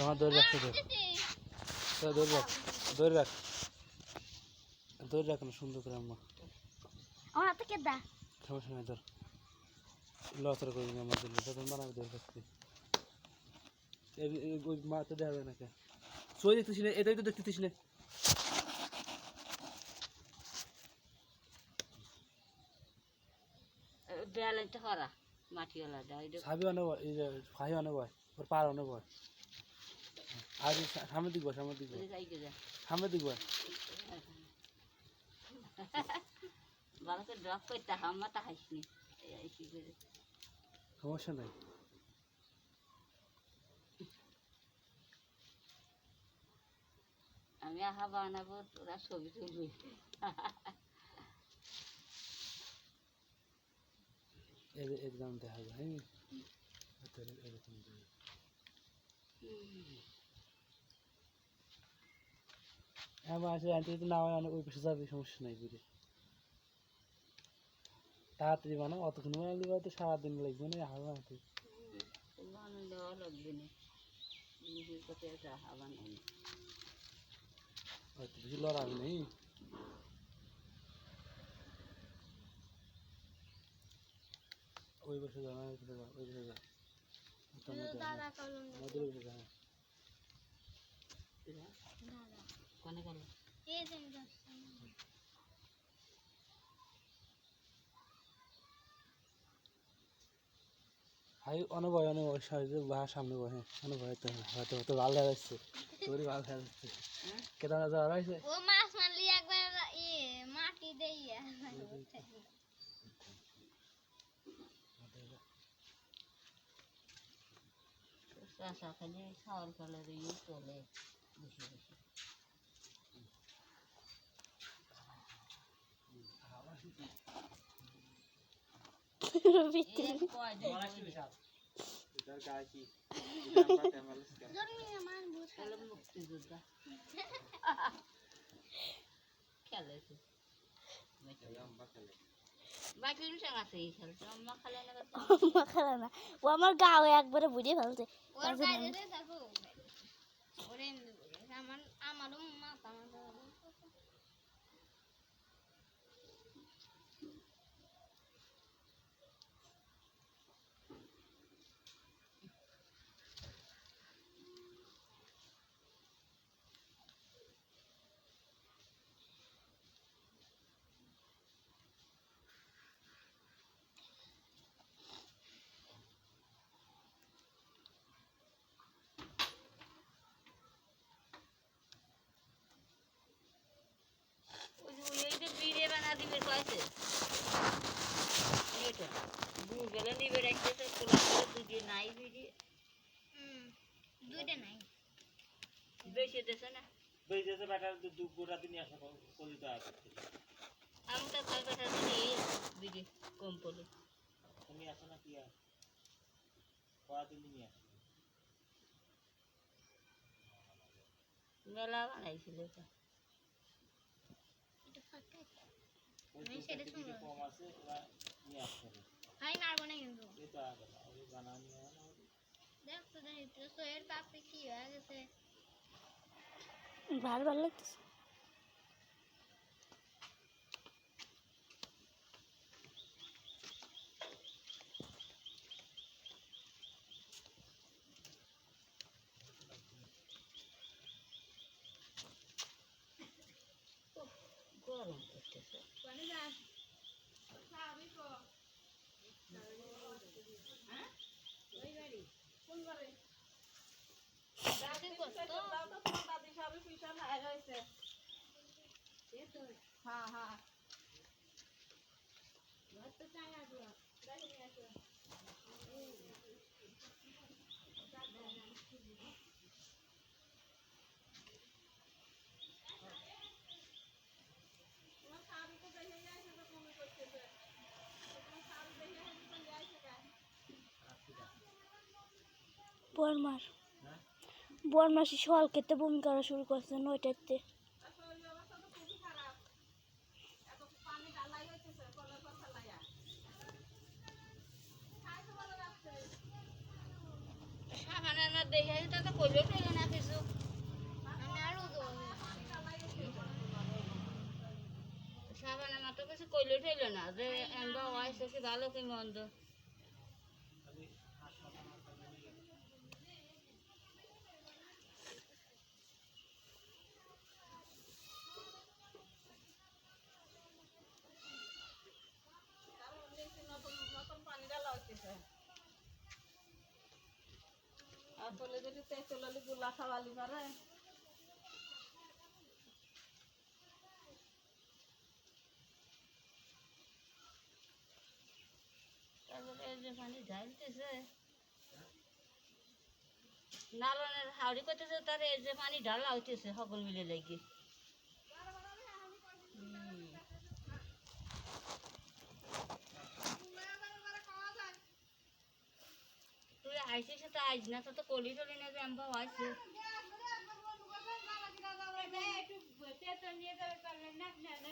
আমার দৌড় রাখতে তোরা দৌড় রাখ রাখ দৌড় রাখ না সুন্দর করে আম্মা আমার কে দা সমস্যা নাই তোর লতর করে আমার জন্য তখন বানাবে তো দেখা যায় না কে সই দেখতেছি না এটাই তো দেখতেছিস না করা মাটিওয়ালাটা সাবি অনেক ফাই অনেক ভয় ওর পার অনেক ভয় আর এই সা- সামনের দিক বয় সামনের দিক বয় যা। দিক বয় ভালো করে ড্রপ করতে হাম্মা তা হাসনি। সমস্যা নাই। আমি আহা বানাবো তোরা ছবি তুলবি। এ- এরকম দেখা যায়। হ্যাঁ তোর এরকম যায়। আমার আসলে আনতে যদি না হয় অনেক ওই পাশে যাবে সমস্যা নাই বুঝে তাড়াতাড়ি বানাও অতক্ষণ বানালে হয়তো সারাদিন লাগবে না হাওয়া হয়তো বেশি লড়াবে নেই। ওই বসে যা ওই বসে যা ওই বসে যা। ওটা মধ্যে যা, দাদা কলম আমাদের বসে যা। দাদা। কোনে এই যে আমি যাচ্ছি। হাই অনেক ভয় অনেক ভয় সাইডে বাহার সামনে ভয় হ্যাঁ তো হয়তো হয়তো ভালো লাগাচ্ছে তোরই ভালো লাগাচ্ছে কেদার যাওয়া হয়েছে ও মাছ মারলি একবার ই মাটি দেইয়া চাষা খালি খাওয়ার কালার ইয়ে চলে খেলছে আম্মা খেলে। মা খেলে। না ও আমার গাও একবারে বুঝে ফেলছে। আমারও বানা দিবে কয়েছে এটা গুগলে নিবে রাখতেছে তোলা করে দুটি নাই বিড়ি হুম দুইটা নাই বেশি দেছে না বেজেছে ব্যাটার দু গোটা দিন আসা কলিতে আছে আমি তো কয় কথা দিই বিড়ি কম পড়ে তুমি আসো না কি আর কয়া দিন নিয়ে আসো মেলা বানাইছিল এটা এটা কম আছে? ওরা নিয়ে আসতে হবে। ভাই মারবো না কিন্তু। এই তো আগে ওই বানাও দেখ তো দেখি তো সোয়ের পাপে কি হয়ে গেছে? ভালো ভালো লাগতেছে গরম করতেছে কোনে যা দাদি কত হ্যাঁ হ্যাঁ ভাত তো চাই না দিও আসো বরমাস বরমাসি সল খেতে বমি করা শুরু করছে নয়টাতে। না দেখে তা তো কইলো টইলো না কিছু সাবানা কইলো টইলো না যে ভালো কি মন্দ আসলে যদি তেঁতুলালি গুলা খাওয়ালি ঢালতেছে নালনের হাওড়ি করতেছে, তার এই যে পানি ঢালা হইতেছে সকল মিলে লাগি। আইসে সে তো আইস না তো তো কলি টলি না যে আইসে নিয়ে যাবে না